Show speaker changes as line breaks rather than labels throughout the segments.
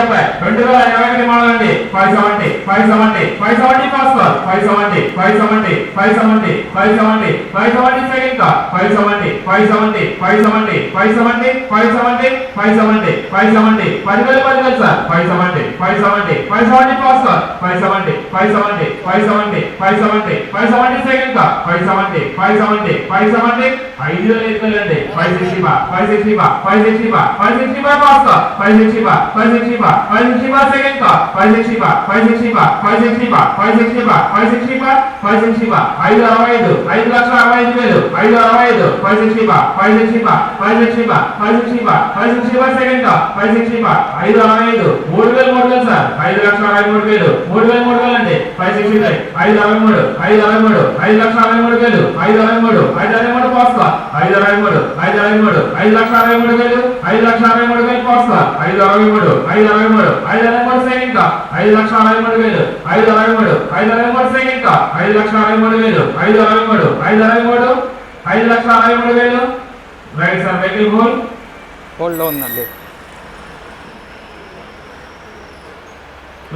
డెబ్బై రెండు వేల ఇరవై ఒకటి మోడల్ అండి five seventy five seventy five seventy first call five seventy five seventy five seventy five seventy five seventy second call five seventy five seventy five seventy five seventy five seventy five seventy five seventy పదివేలు పదివేలు sir five seventy five seventy five seventy first call five seventy five seventy five seventy five seventy five seventy second call five seventy five seventy five seventy ఐదు వేల ఐదు వేలు అండి five sixty five sixty five sixty five sixty బా first five sixty five sixty five sixty five sixty బా five sixty బా five sixty బా five sixty బా ఫైవ్ సిక్స్టీ బా ఫైవ్ సిక్స్టీ బా ఐదు అరవై ఐదు ఐదు లక్షల అరవై ఐదు వేలు ఐదు అరవై ఐదు ఫైవ్ సిక్స్టీ బా ఫైవ్ సిక్స్టీ బా ఫైవ్ సిక్స్టీ బా ఫైవ్ సిక్స్టీ బా ఫైవ్ సిక్స్టీ బా సెకండ్ కాల్ ఫైవ్ సిక్స్టీ బా ఐదు అరవై ఐదు మూడు వేలు మూడు వేలు సార్ ఐదు లక్షల అరవై మూడు వేలు మూడు వేలు మూడు వేలు అండి ఫైవ్ సిక్స్టీ ఫైవ్ ఐదు అరవై మూడు ఐదు అరవై మూడు ఐదు లక్షల అరవై మూడు వేలు ఐదు అరవై మూడు ఐదు అరవై మూడు పాస్ కాల్ ఐదు అరవై మూడు ఐదు అరవై మూడు ఐదు లక్షల అరవై మూడు వేలు ఐదు లక్షల అరవై మూడు వేలు కాల్ ఐదు అరవై మూడు ఐదు అరవై మూడు ఐదు అరవై మూడు కాల్ ఐదు లక్షల అరవై మూడు వేలు ఐదు అరవై మూడు ఐదు అరవై మూడు కాల్ ఐదు లక్షల అరవై మూడు వేలు ఐదు అరవై మూడు ఐదు అరవై మూడు ఐదు లక్షల అరవై మూడు వేలు. రైట్ సార్ వెహికల్ హోల్
హోల్డ్లో ఉందండి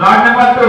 లాట్ నెంబర్ టూ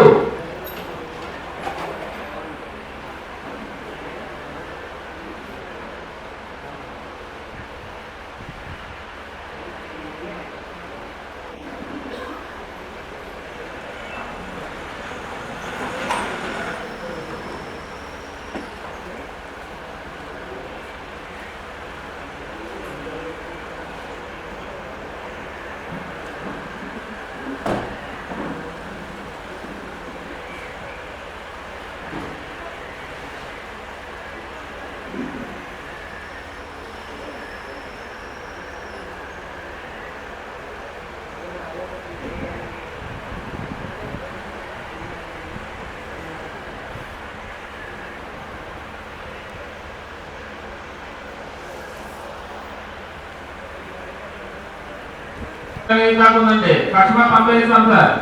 ఏం కాకుందండి కస్టమర్ పంపిస్తాం sir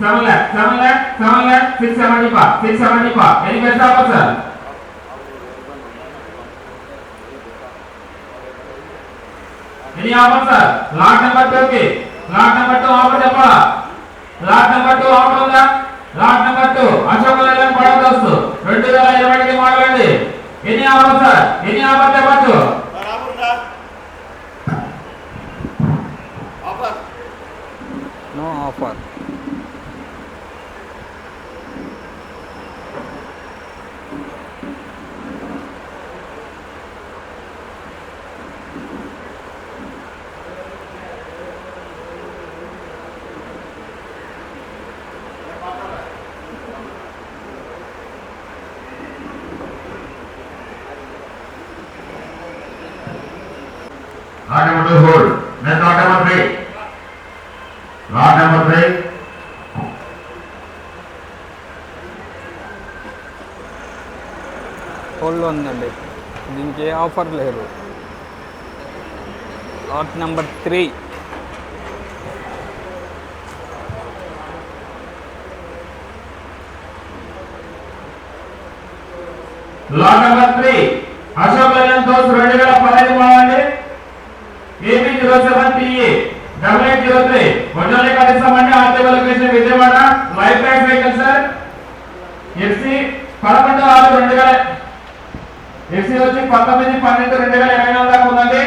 seven lakh seven lakh seven lakh six seventy ఫా సిక్స్ సెవెంటీ ఫా ఎన్ని పెడతా సార్? ఎన్ని offer sir? Lot number two lot number two offer చెప్పాలా? లాట్ నెంబర్ టూ ఆఫర్ ఉందా? లాట్ నెంబర్ టూ అశోక్ పడవ దోస్తు. రెండు వేల ఇరవై ఒకటి మోడల్ అండి. ఎన్ని ఆఫర్ సార్? ఎన్ని ఆఫర్ చెప్పచ్చు
no offer
Lot number two hold. Next lot number three. Lot number three.
హోల్డ్లో ఉందండి దీనికి ఏ ఆఫర్ లేదు lot number three
Lot number three. Ashok Leyland Dost రెండు వేల పదహైదు model AP zero seven TA double eight zero three original record ఇస్తామండి RTO location Vijayawada life tax vehicle sir. FC పదకొండు ఆరు రెండు వేల ఎఫ్సి వచ్చి పంతొమ్మిది పన్నెండు రెండు వేల ఇరవై నాలుగు దాకా ఉందండి.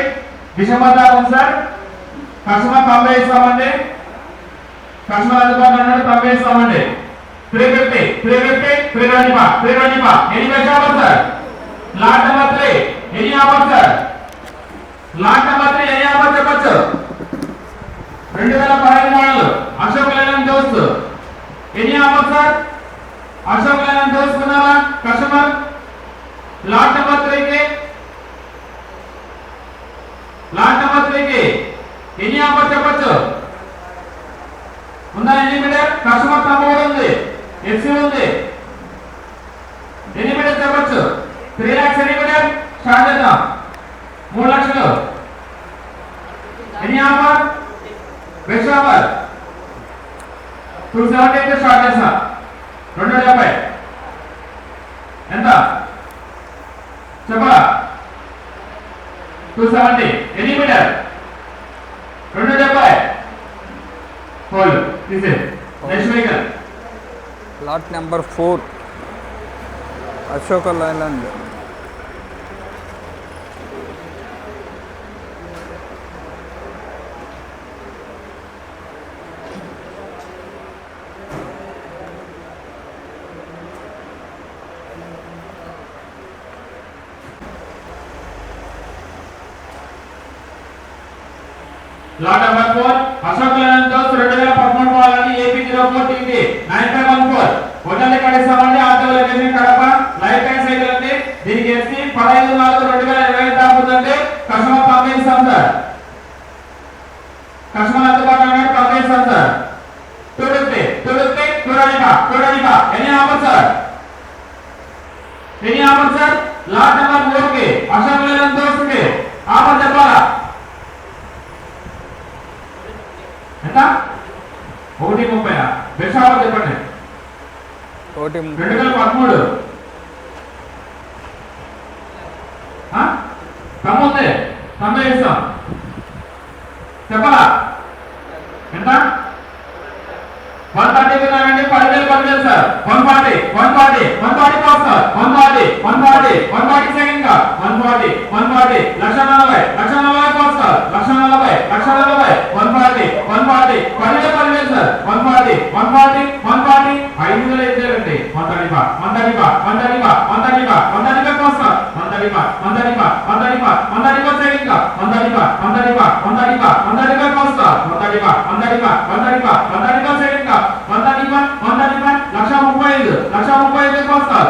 డిసెంబర్ దాకా ఉంది సార్. కస్టమర్ తొంభై ఇస్తామండి. కస్టమర్ అందుబాటులో ఉన్నాడు తొంభై ఇస్తామండి. Three fifty three fifty three twenty five three twenty five any best offer sir? Lot number three any offer sir? Lot number చెప్పచ్చు. రెండు వేల పదహైదు model. Ashok Leyland Dost. Any offer sir? Ashok Leyland Dost customer? Lot number త్రీకి lot number త్రీకి ఎన్ని offer చెప్పచ్చు? ఉందా ఎన్ని మీటర్? కస్టమర్ తప్పకుండా ఉంది. ఎస్సీ ఉంది. ఎన్ని మీటర్ చెప్పచ్చు? త్రీ ల్యాక్స్ ఎన్ని మీటర్? స్టార్ట్ చేద్దాం. మూడు లక్షలు. Any offer best offer two seventy అయితే స్టార్ట్ చేస్తా. రెండు డెబ్బై ఎంత? చెప్పరా టూ సెవెంటీ. ఎన్ని మీటర్? రెండు డెబ్బై హోల్డ్ తీసే. Next vehicle.
Lot number four Ashok Leyland.
লাগান ఫార్టీ వన్ ఫార్టీ లక్ష నలభై లక్ష నలభై వస్తారు లక్ష నలభై లక్ష నలభై వన్ ఫార్టీ వన్ ఫార్టీ పన్నెండు పన్నెండు sir one forty one forty one forty ఐదు వేల ఐదు వేలండి వంద నిపా వంద నిపా వంద నిపా వంద నిపా వంద నిపాకి వస్తారు వంద నిపా వంద నిపా వంద నిపా వంద నిపా సేవింగ్ వంద నిపా వంద నిపా వంద నిపా వంద నిపాకి వస్తారు వంద నిపా వంద నిపా వంద నిపా వంద నిపా సేవింగ్ వంద నిపా వంద నిపా లక్ష ముప్పై ఐదు లక్ష ముప్పై ఐదుకి వస్తారు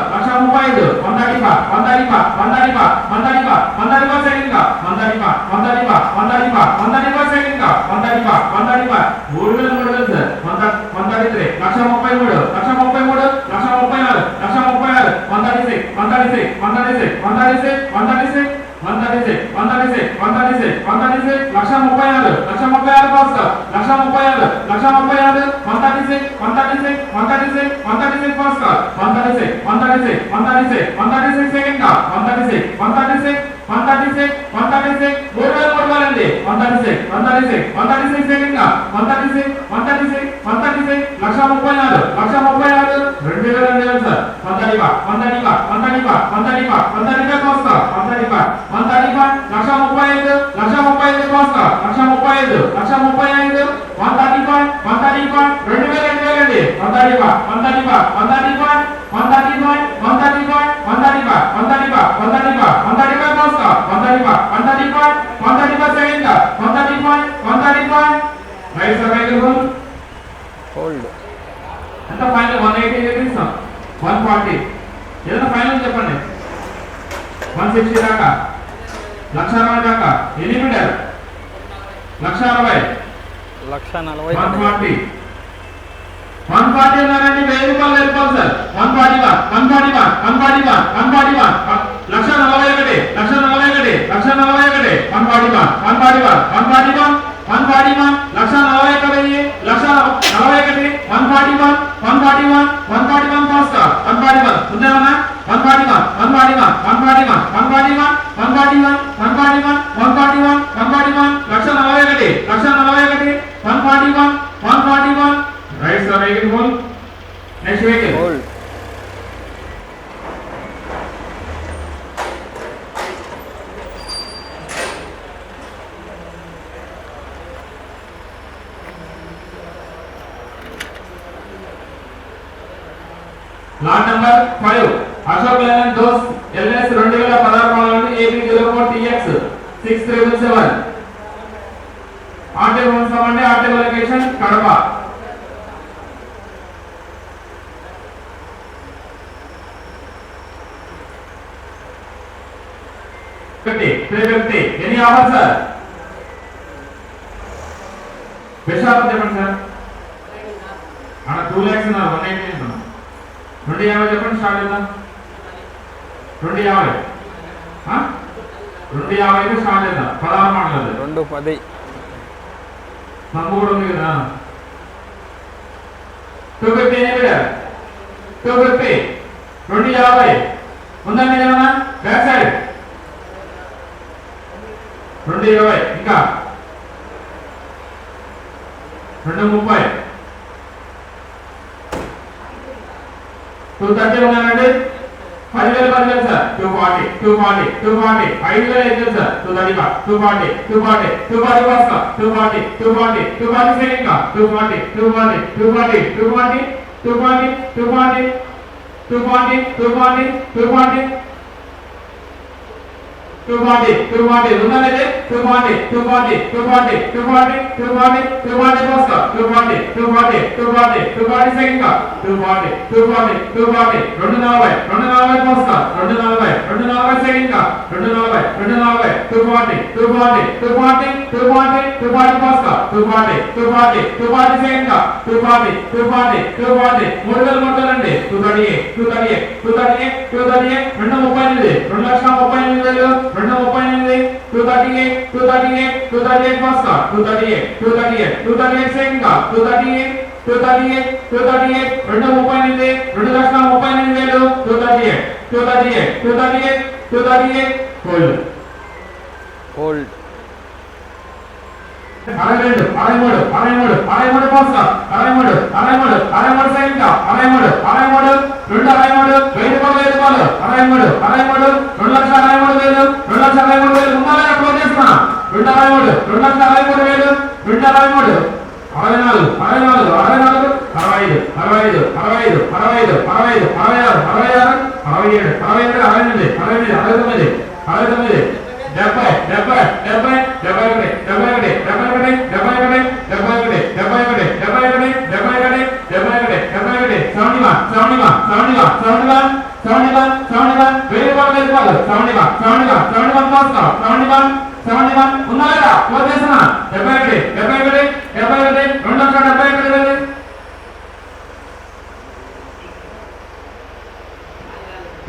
マイル、マンダリパ、マンダリバ、マンダリパ、マンダリバ、マンダリパセリンガ、マンダリパ、マンダリバ、マンダリパ、マンダリバセリンリ、マンダリバ、マンダリバ、మూడు マンダリマ、マン వేలు సార్ వంద వంద అయితే లక్ష ముప్పై మూడు లక్ష ముప్పై ఆరు లక్ష ముప్పై ఆరు కాస్ట్ లక్ష ముప్పై ఆరు లక్ష ముప్పై ఆరు one thirty six one thirty six one thirty six one thirty six cost one thirty six one thirty six one thirty six one thirty six second కా one thirty six one thirty six one thirty six one thirty six మూడు వేల మూడు వేలు అండి one thirty six one thirty six one thirty six second కా one thirty six one thirty six one thirty six లక్ష ముప్పై ఆరు లక్ష ముప్పై ఆరు రెండు వేల రెండు వేలు సార్ థర్టీ బా వన్ థర్టీ బా కోస్తా థర్టీ బా లక్ష ముప్పై ఐదు లక్ష ముప్పై ఐదు కోస్తా లక్ష ముప్పై ఐదు లక్ష ముప్పై ఐదు థర్టీ బా రెండు వేల రెండు వేలు అండి వన్ థర్టీ బా వన్ థర్టీ బా వన్ థర్టీ బా వన్ థర్టీ బా వన్ థర్టీ బా వన్ థర్టీ బా వన్ థర్టీ బా వన్ థర్టీ బా వన్ థర్టీ బా కోస్తా వన్ థర్టీ బా వన్ థర్టీ బా రైట్ సార్ రైట్
హోల్డ్
ఎంత ఫైనల్ వన్ ఎయిటీ ఇస్తాం వన్ ఫార్టీ ఏదైనా ఫైనల్ చెప్పండి. వన్ సిక్స్టీ దాకా. లక్ష అరవై దాకా. ఎన్ని మీటర్ లక్ష అరవై.
లక్ష నలభై
వన్ ఫార్టీ వన్ ఫార్టీ ఉన్నారండి వెయ్యి రూపాయలు వెళ్ళిపోవాలి sir. One forty one one forty one one forty one one forty one లక్ష నలభై ఒకటి. లక్ష నలభై ఒకటి. లక్ష నలభై ఒకటి. One forty one one forty one one forty one one forty one లక్ష నలభై నలభై ఒకటి one forty one one forty one one forty one cost one forty one ఉందేమన్నా one forty one one forty one one forty one one forty one one forty one one forty one one forty one one forty one లక్ష నలభై ఒకటి లక్ష నలభై ఒకటి one forty one one forty one right sir vehicle next vehicle lot number five. Ashok Leyland Dost LS రెండు వేల పదహారు నుండి AP zero four TX six triple seven. RTO ఉంచామండి RTO location Kadapa. Fifty any offer sir? Visakha చెప్పండి sir. Two lakhs ఉన్నారు one eighty. రెండు యాభై చెప్పండి start చేద్దాం. రెండు యాభై? రెండు యాభైకి స్టార్ట్ చేద్దాం. పదహారు మాటలు
రెండు పది.
సంపు కూడా ఉంది కదా. టూ ఫిఫ్టీ ఎన్ని టూ ఫిఫ్టీ రెండు యాభై. ఉందండి ఏమన్నా? Back side. రెండు ఇరవై. ఇంకా. రెండు ముప్పై. టూ థర్టీ ఉన్నాయండి పదివేలు పదివేలు sir two forty two forty two forty ఐదు వేలు ఐదు వేలు sir two thirty five two forty two forty two forty first two forty two forty two forty second two forty two forty two forty two forty two forty two forty two forty two forty two forty two forty two forty ఉందండి 240 240 240 240 240 240 first cup 240 240 240 240 second cup 240 240 240 240 240 first cup 240 240 second cup 240 240 240 240 240 240 240 first cup 240 240 240 second cup 240 240 240 మూడలు మూడలండి 238 238 238 238 238 238 238 238 238 238 238, 238, 238 마스카, 238, 238, 238 세인가, 238, 238, 238 రెండు ముప్పై ఎనిమిది రెండు లక్షల ముప్పై ఎనిమిది వేలు two thirty eight two thirty eight two thirty eight two thirty eight hold
hold
అరవై రెండు అరవై మూడు అరవై మూడు అరవై మూడు మాస్కా అరవై మూడు అరవై మూడు అరవై మూడు సైనిక అరవై మూడు అరవై మూడు రెండు అరవై మూడు వెయ్యి రూపాయలు అరవై మూడు అరవై మూడు రెండు లక్షల అరవై మూడు వేలు రెండు లక్షల అరవై మూడు వేలు ఉందా క్లోజ్ చేస్తున్నా రెండు అరవై మూడు రెండు లక్షల అరవై మూడు వేలు రెండు అరవై మూడు అరవై నాలుగు అరవై నాలుగు అరవై నాలుగు అరవై ఐదు అరవై ఐదు అరవై ఐదు అరవై ఐదు అరవై ఐదు అరవై ఆరు అరవై ఆరు అరవై ఏడు అరవై ఏడు అరవై ఎనిమిది అరవై ఎనిమిది అరవై తొమ్మిది అరవై తొమ్మిది డెబ్బై డెబ్బై డెబ్బై డెబ్బై ఒకటి డెబ్బై ఒకటి డెబ్బై ఒకటి డెబ్బై ఒకటి డెబ్బై ఒకటి డెబ్బై ఒకటి డెబ్బై ఒకటి డెబ్బై ఒకటి డెబ్బై ఒకటి డెబ్బై ఒకటి seventy one seventy one seventy one seventy one seventy one seventy one వెయ్యి రూపాయలు వెయ్యి రూపాయలు seventy one seventy one seventy one కోస్తాం ఉన్నా లేదా క్లోజ్ చేస్తున్నా? డెబ్బై ఒకటి డెబ్బై ఒకటి డెబ్బై ఒకటి రెండు లక్షల డెబ్బై ఒకటి వేలు.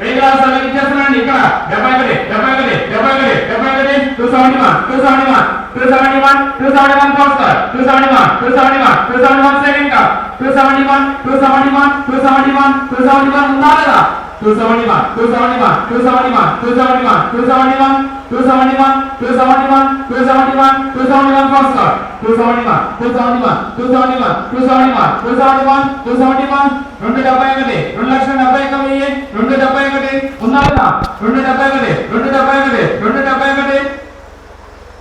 వెయ్యి గ్లాసులు ఇచ్చేస్తున్నాండి ఇక్కడ. డెబ్బై ఒకటి డెబ్బై ఒకటి డెబ్బై ఒకటి డెబ్బై ఒకటి. Two seventy one two seventy one two seventy one two seventy one first two seventy one two seventy one two seventy one second two seventy one two seventy one two seventy one two seventy one ఉందా లేదా 271 271 271 271 271 271 271 271 271 first card 271 271 271 271 271 271 రెండు డెబ్బై ఒకటి రెండు లక్షల డెబ్బై ఒక వెయ్యి రెండు డెబ్బై ఒకటి ఉన్నారా రెండు డెబ్బై ఒకటి రెండు డెబ్బై ఒకటి రెండు డెబ్బై ఒకటి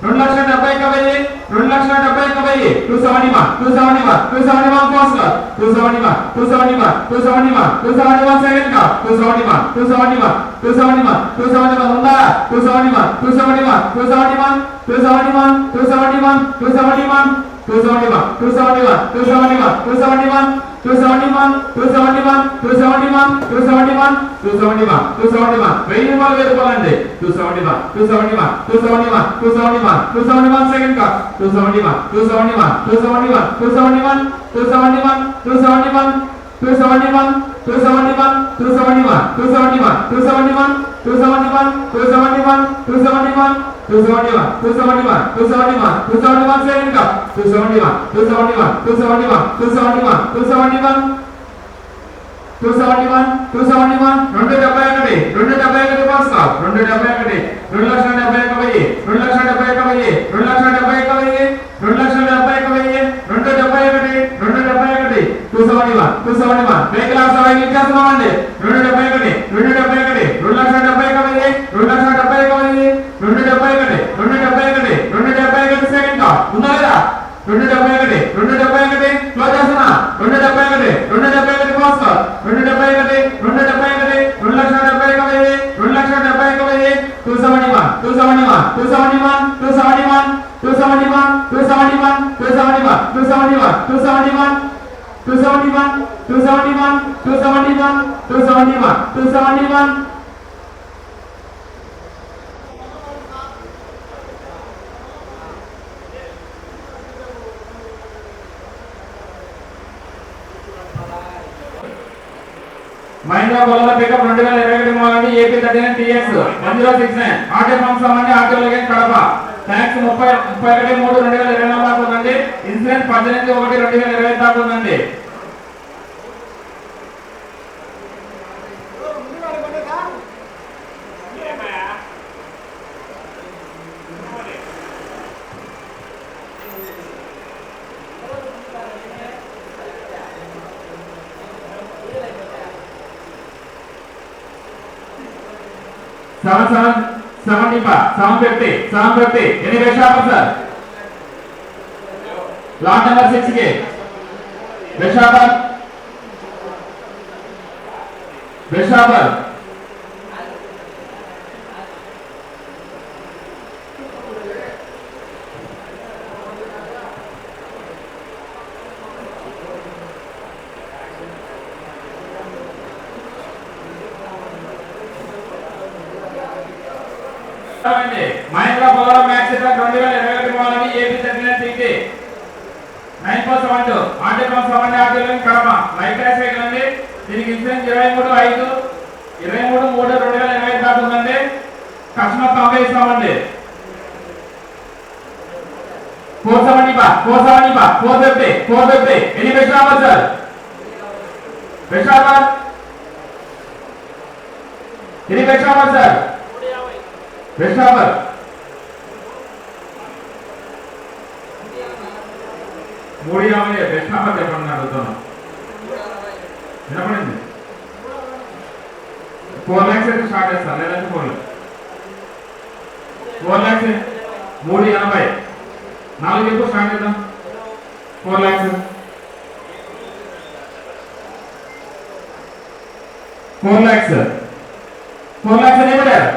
రెండు లక్షల డెబ్బై ఒక వెయ్యి రెండు లక్షల డెబ్బై ఒక వెయ్యి two seventy one two seventy one two seventy one first two seventy one two seventy one two seventy one two seventy one second కా two seventy one two seventy one two seventy one two seventy one ఉందా two seventy one two seventy one two seventy one two seventy one two seventy one two seventy one two seventy one two seventy one two seventy one two seventy one two seventy one two seventy one two seventy one two seventy one two seventy one two seventy one వెయ్యి రూపాయలు వెయ్యి రూపాయలు అండి two seventy one two seventy one two seventy one two seventy one two seventy one second కా two seventy one two seventy one two seventy one two seventy one two seventy one two seventy one two seventy one two seventy one two seventy one two seventy one two seventy one two seventy one two seventy one two seventy one 271, 271, 271, 271 saya lengkap. 271, 271, 271, 271, 271. 271, 271, రెండు డెబ్బై ఒకటి రెండు డెబ్బై ఒకటి pass కావు రెండు డెబ్బై ఒకటి రెండు లక్షల డెబ్బై ఒక వెయ్యి రెండు లక్షల డెబ్బై ఒక వెయ్యి రెండు లక్షల డెబ్బై ఒక వెయ్యి రెండు లక్షల డెబ్బై ఒక వెయ్యి రెండు డెబ్బై ఒకటి రెండు డెబ్బై ఒకటి two seventy one two seventy one vehicle off vehicle చేస్తున్నామండి మహీంద్రా బోలర్ పికప్ రెండు వేల ఇరవై ఒకటి model AP thirty nine TX one zero six nine auto function అండి లగేజ్ కడప. ట్యాక్స్ ముప్పై ముప్పై ఒకటి మూడు రెండు వేల ఇరవై నాలుగు దాకా ఉందండి. ఇన్సూరెన్స్ పద్దెనిమిది ఒకటి రెండు వేల ఇరవై దాకా ఉందండి seven seven seventy five seven fifty seven fifty ఎన్ని వేషాపర్ సార్ లాట్ నెంబర్ సిక్స్కి వేషాపర్ వేషాపర్ మహేంద్ర పోలవరం మ్యాచ్ రెండు వేల ఇరవై ఒకటి వాళ్ళని ఏపీ జరిగిన CT nine four seven two RTM seven RTM కడమ light ర్యాస్ వెహికల్ అండి దీనికి ఇన్సూరెన్స్ ఇరవై మూడు ఐదు ఇరవై మూడు మూడు రెండు వేల ఇరవై ఐదు దాకా ఉందండి కస్టమర్ తొంభై ఇస్తామండి ఫోర్ సెవెంటీ బా ఫోర్ సెవెంటీ బా ఫోర్ ఫిఫ్టీ ఫోర్ ఫిఫ్టీ ఎన్ని పెట్రామర్ సార్ పెట్రామర్ ఎన్ని పెట్రామర్ సార్ పెట్రామర్ మూడు యాభై పెట్రామర్ చెప్పండి అడుగుతున్నాను వినపడింది ఫోర్ ల్యాక్స్ అయితే స్టార్ట్ చేస్తాను లేదంటే ఫోర్ ఫోర్ ల్యాక్స్ మూడు ఎనభై నాలుగు ఎక్కువ స్టార్ట్ చేద్దాం four lakhs four lakhs four lakhs అని ఇవ్వడారు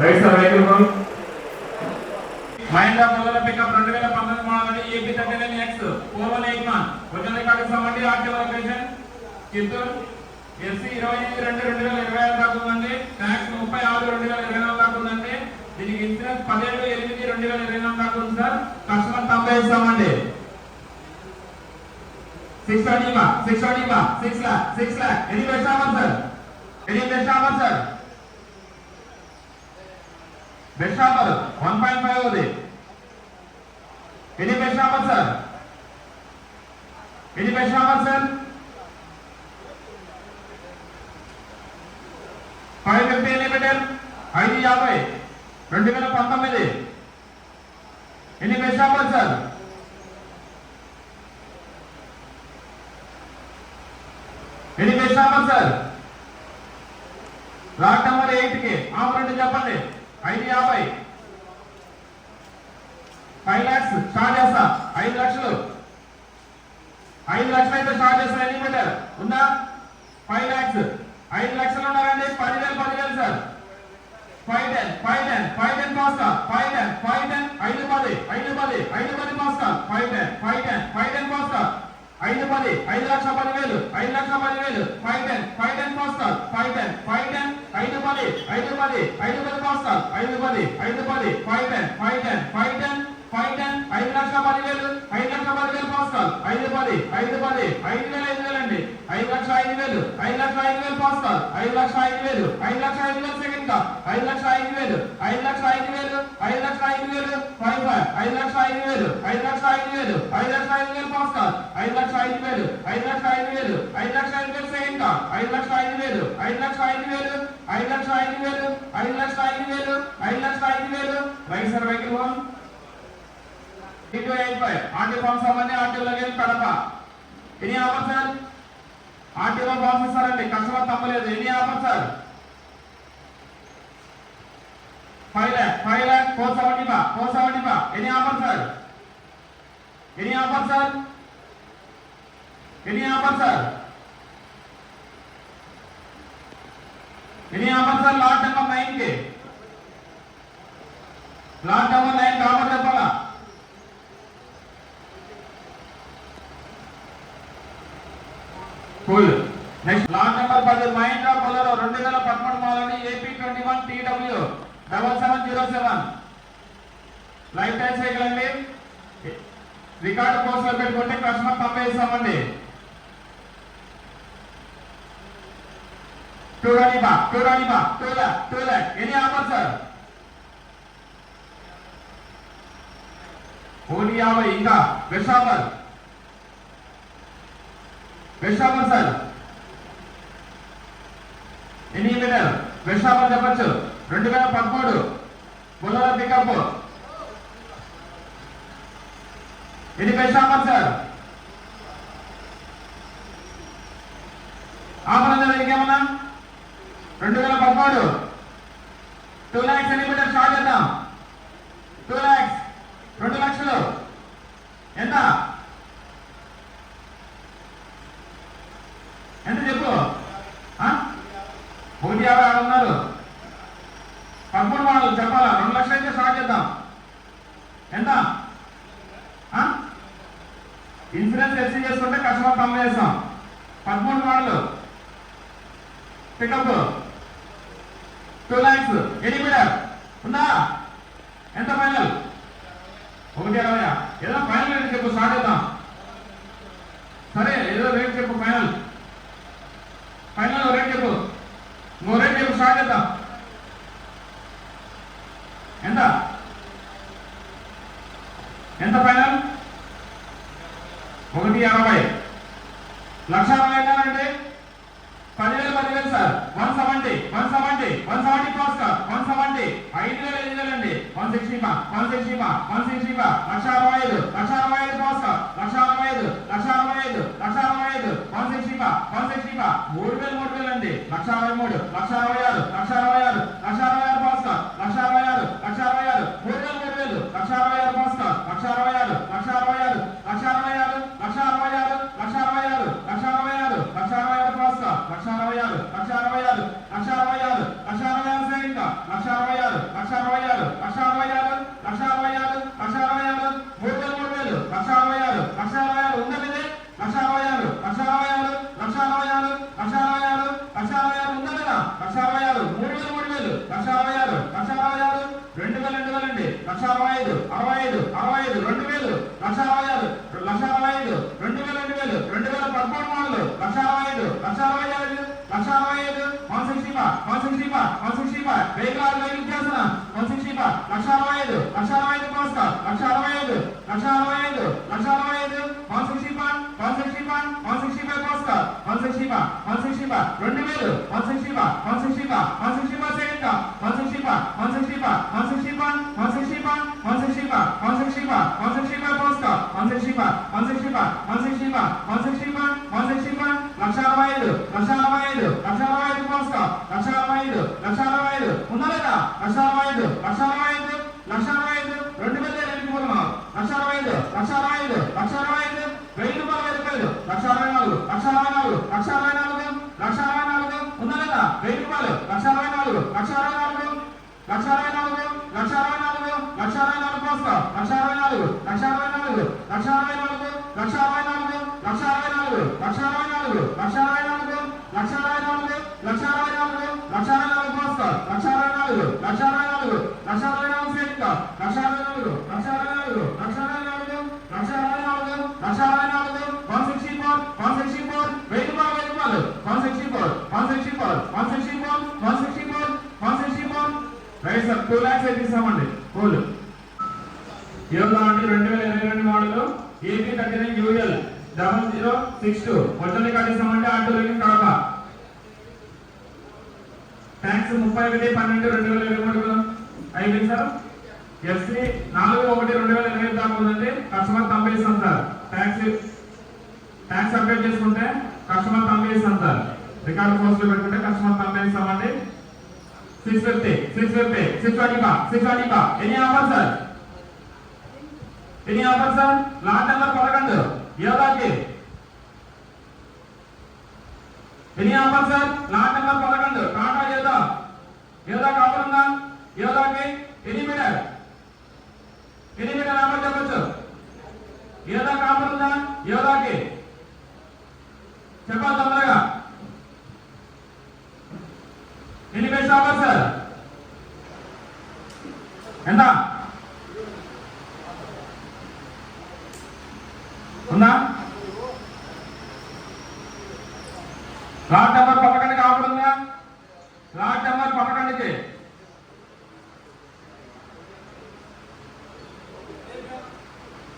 రైట్ సార్ వెహికల్ కోల్ మహేంద్ర బోలర్ పికప్ రెండు వేల పంతొమ్మిది model AP thirty nine X four one eight one. వచ్చిన రికార్డు సంబంధి ఆర్టీ లొకేషన్ చిత్తూరు ఎస్సీ ఇరవై ఎనిమిది రెండు రెండు వేల ఇరవై ఆరు దాకా ఉందండి. ట్యాక్స్ ముప్పై ఆరు రెండు వేల ఇరవై నాలుగు దాకా ఉందండి. దీనికి ఇన్సూరెన్స్ పదిహేడు ఎనిమిది రెండు వేల ఇరవై నాలుగు దాకా ఉంది సార్ కస్టమర్ తొంభై ఇస్తామండి. Six twenty six twenty six lakh six lakh ఎన్ని పెంచామని సార్ ఎన్ని పెంచామని sir best offer one point five ఉంది. Any best offer sir any best offer sir five MP ఎన్ని పెట్టారు ఐదు యాభై. రెండు వేల పంతొమ్మిది. Any best sir any best sir rock number ఎయిట్కి రెండు చెప్పండి. ఐదు యాభై. ఫైవ్ ల్యాక్స్ స్టార్ట్ చేస్తా. ఐదు లక్షలు. ఐదు లక్షలు అయితే స్టార్ట్ చేస్తా ఎన్ని మీటర్ ఉందా? ఫైవ్ ల్యాక్స్ ఐదు లక్షలు ఉన్నారండి పదివేలు పదివేలు sir five ten five ten five ten pasta five ten five ten ఐదు పది ఐదు పది ఐదు పది pasta five ten five ten five ten pasta ఐదు పది ఐదు లక్షల పదివేలు ఐదు లక్షల పదివేలు ఫైవ్ టెన్ ఫైవ్ టెన్ పాస్తా ఫైవ్ టెన్ ఫైవ్ టెన్ ఐదు పది ఐదు పది ఐదు పది పాస్తా ఐదు పది ఐదు పది five ten five ten five ten five ten ఐదు లక్షల పదివేలు ఐదు లక్షల పదివేలు పాస్కాల్ ఐదు పది ఐదు పది ఐదు వేలు ఐదు లక్షల ఐదు వేలు ఐదు లక్షల ఐదు వేలు పాస్కాల్ ఐదు లక్షల ఐదు వేలు ఐదు లక్షల ఐదు వేలు సెకండ్ కాల్ ఐదు లక్షల ఐదు వేలు ఐదు లక్షల ఐదు వేలు ఐదు లక్షల ఐదు వేలు ఫైవ్ ఫైవ్ ఐదు లక్షల ఐదు వేలు ఐదు లక్షల ఐదు వేలు ఐదు లక్షల ఐదు వేలు పాస్కాల్ ఐదు లక్షల ఐదు వేలు ఐదు లక్షల ఐదు వేలు ఐదు లక్షల ఐదు వేలు సెకండ్ కాల్ ఐదు లక్షల ఐదు వేలు ఐదు లక్షల ఐదు వేలు ఐదు లక్షల ఐదు వేలు ఐదు లక్షల ఐదు వేలు ఐదు లక్షల ఐదు వేలు రైట్ సార్ వెహికల్ హోమ్ ఇంటూ ఎయిట్ ఫైవ్ ఆర్టీ ఫామ్ సంబంధి ఆర్టీలో Kadapa any offer sir RTO forms ఇస్తారండి కస్టమర్ తప్పలేదు any offer sir? Five lakh five lakh four seventy బా ఫోర్ సెవెంటీ బా any offer sir? Any offer sir? Any offer sir? Any offer sir? Lot number నైన్కి lot number nine కావాలి చెప్పాలా full next lot number పది Mahindra Bolero రెండు వేల పదమూడు model AP twenty one TW double seven zero seven life time cycle అండి. Record కోర్సులో పెట్టుకుంటే కస్టమర్ పంపేస్తామండి. టూ రాని బా టూ రాని బా two lakh two lakh any offer sir ఓడి యాభై ఇంకా బెస్ట్ ఆఫర్ సార్ ఎన్ని మీటర్ వెస్టాపర్ చెప్పచ్చు. రెండు వేల పదమూడు బొలరా పికప్. ఇది వెస్టాపర్ సార్ ఆపరంజన ఇంకేమన్నా రెండు వేల పదమూడు. టూ ల్యాక్స్ ఎన్ని మీటర్ స్టార్ట్ చేద్దాం? టూ ల్యాక్స్ రెండు లక్షలు. ఎంత? ఎంత చెప్పు. ఆ? ఒకటి యాభై ఆరు ఉన్నారు. పదమూడు వాళ్ళు చెప్పాలా? రెండు లక్షలు అయితే స్టార్ట్ చేద్దాం. ఎంత? ఆ? ఇన్సూరెన్స్ ఎస్సీ చేసుకుంటే కస్టమర్ తమ్మ చేస్తాం. పదమూడు model pickup. Two lakhs. Eighty meter. ఉందా? ఎంత ఫైనల్? ఒకటి ఇరవై ఏదో ఫైనల్ రేట్ చెప్పు స్టార్ట్ చేద్దాం. సరే ఏదో రేట్ చెప్పు ఫైనల్. ಫೈನಲ್ ಹೊರಗೆದ್ದು ಮೂರೇ ಗೆಲುವು ಸಾಧ್ಯತ ఎంత ఎంత ఫైనల్ ఒకటి అరవై లక్ష అరవై అంటే పదివేలు పదివేలు sir one seventy one seventy one seventy cross కార్ వన్ సెవెంటీ ఐదు వేలు ఐదు వేలు అండి వన్ సిక్స్టీ మా వన్ సిక్స్టీ మా వన్ సిక్స్టీ మా లక్ష అరవై ఐదు లక్ష అరవై ఐదు క్రాస్ కార్ లక్ష అరవై ఐదు లక్ష అరవై ఐదు లక్ష అరవై ఐదు వన్ సిక్స్టీ మా వన్ సిక్స్టీ మా మూడు వేలు మూడు వేలు అండి లక్ష అరవై మూడు లక్ష అరవై ఆరు లక్ష అరవై ఆరు లక్ష అరవై ఆరు క్రాస్ కార్ లక్ష అరవై ワン省しば、論理める、反省しば、反省しば、反省しーせんか、反省しば、反省しシー省ー、ワン省しば、反省しば、反省ーば、反省しば、反省しば、反省しば、反省ーば、反省しば、反省しば、ラシーャーワンシーパイル、ラシーャーワンシーパイル、ラシーャーワンシーパイル、ラシーャーワンシーパイル、ラシーャーワンシーパイル、ラシーャーワンシーパイル、ラシーャーワンシーパイル、ラシーャーワンセシーバーイル、ラシーャーワンシーパーパー、ワンシーパーパー、ワンシーパーパー、ワンシーパーパー、ワンシーパーパーパイル、లక్ష అరవై నాలుగు లక్ష అరవై నాలుగు లక్ష అరవై నాలుగు కోస్తా లక్ష అరవై నాలుగు లక్ష అరవై నాలుగు లక్ష అరవై నాలుగు లక్ష అరవై నాలుగు లక్ష అరవై నాలుగు లక్ష అరవై నాలుగు లక్ష అరవై నాలుగు లక్ష అరవై నాలుగు లక్ష అరవై నాలుగు లక్ష అరవై నాలుగు కోస్తా లక్ష అరవై నాలుగు లక్ష అరవై నాలుగు లక్ష అరవై నాలుగు సేట్ లక్ష అరవై నాలుగు లక్ష అరవై నాలుగు లక్ష అరవై నాలుగు లక్ష అరవై నాలుగు లక్ష అరవై నాలుగు one sixty four one sixty four వెయ్యి రూపాయలు వెయ్యి రూపాయలు one sixty four one sixty four one sixty four one sixty four one sixty four right తగ్గిస్తామండి two ఇరవై అయితే రెండు వేల ఇరవై రెండు మోడల్ ఏపీ తగ్గిన UL double zero six two. Original కట్టిస్తామంటే ఆటోలకి ఆటోలోకి కడప. ట్యాక్స్ ముప్పై ఒకటి పన్నెండు రెండు వేల ఇరవై మూడు అయిపోయింది సార్ ఎస్సీ నాలుగు ఒకటి రెండు వేల ఇరవై దాకా ఉందండి. కస్టమర్ తొంభై సార్. ట్యాక్స్ ట్యాక్స్ అప్డేట్ చేసుకుంటే కస్టమర్ తొంభై సార్. రికార్డు పోస్టులు పెట్టుకుంటే కస్టమర్ తొంభై six fifty. Sifanika, Sifanika. Any other sir? Any other sir? Last and the Paragandu. Yodaki. Any other sir? Last and the Paragandu. Kata Yoda. Yoda Kaparanda. Yodaki. Any minute. Any minute number చెప్పచ్చు యోధా కాపరుందా యోధాకి చెప్పాలి తొందరగా ఎన్ని best offer sir ఎంత? ఉందా? Lot number పథకానికి offer ఉందా? Number పథకానికి.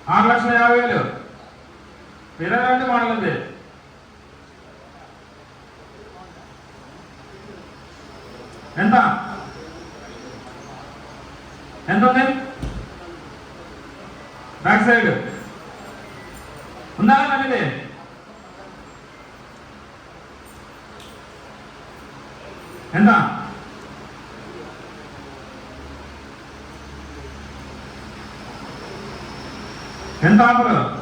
ఆరు లక్షల యాభై వేలు. ఇరవై రెండు మోడల్ ఉంది. ఎంత? ఎంత ఉంది? Back side. ఉందా అనేది ఎంత? ఎంత ఆఫర్?